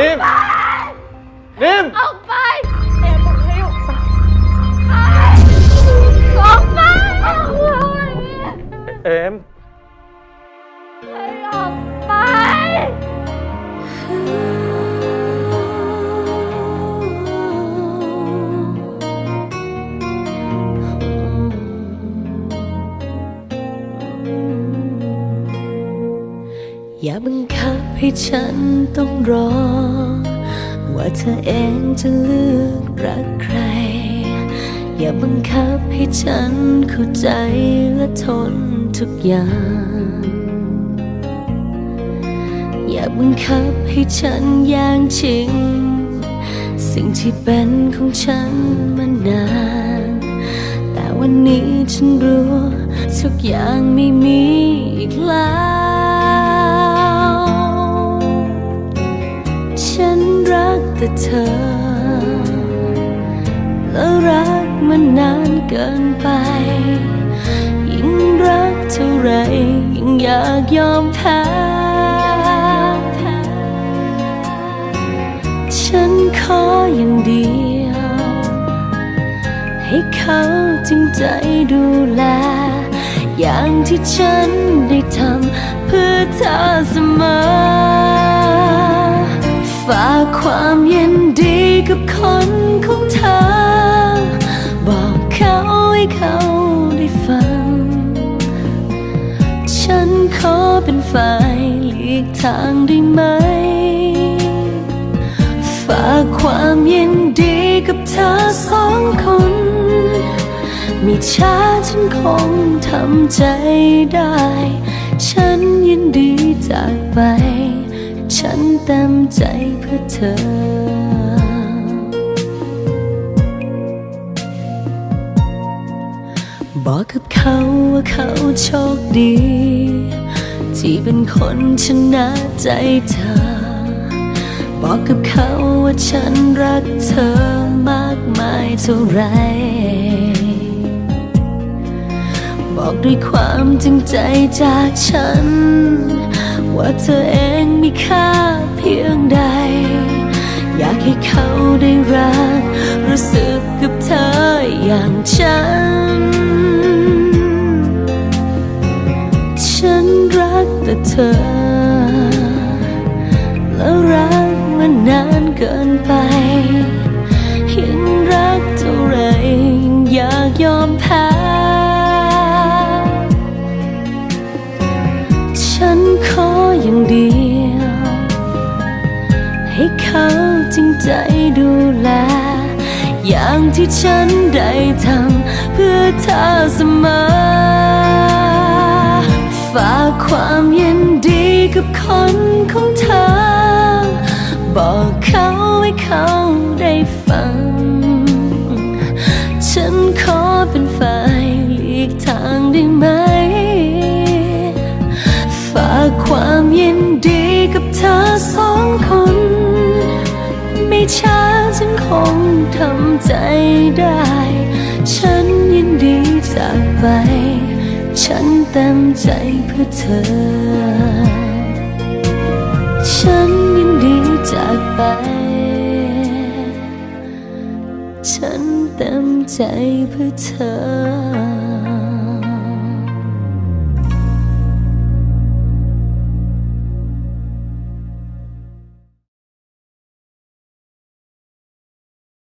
นิมนิมออกไป อย่าบังคับให้ฉันต้องรอ ว่าเธอเองจะเลือกรักใคร อย่าบังคับให้ฉันเข้าใจและทนทุกอย่าง อย่าบังคับให้ฉันย่างชิง สิ่งที่เป็นของฉันมานาน แต่วันนี้ฉันรู้ ทุกอย่างไม่มีอีกแล้ว แต่เธอ แล้วรักมันนานเกินไป ยิ่งรักเท่าไร ยิ่งอยากยอมแพ้ ฉันขออย่างเดียว ให้เขาจริงใจดูแล อย่างที่ฉันได้ทำเพื่อเธอเสมอ ฝากความยินดีกับคนของเธอ บอกเขาให้เขาได้ฟัง ฉันขอเป็นฝ่ายหลีกทางได้ไหม ฝากความยินดีกับเธอสองคน มีช้าฉันคงทำใจได้ ฉันยินดีจากไป ฉันเต็มใจเพื่อเธอ บอกกับเขาว่าเขาโชคดี ที่เป็นคนชนะใจเธอ บอกกับเขาว่าฉันรักเธอมากมายเท่าไรบอกด้วยความจริงใจจากฉัน ว่าเธอเองมีค่าเพียงใด อยากให้เขาได้รัก รู้สึกกับเธออย่างฉัน ฉันรักแต่เธอ แล้วรักมันนานเกินไป เขาจริงใจดูแล อย่างที่ฉันได้ทำเพื่อเธอเสมอ ฝากความเยินดีกับคนของเธอ บอกเขาให้เขาได้ฟัง ฉันขอเป็นฝ่ายหลีกทางได้ไหม ฝากความเยินดีกับเธอสองคน ช้าฉันคงทำใจได้ ฉันยินดีจากไป ฉันเต็มใจเพื่อเธอ ฉันยินดีจากไป ฉันเต็มใจเพื่อเธอ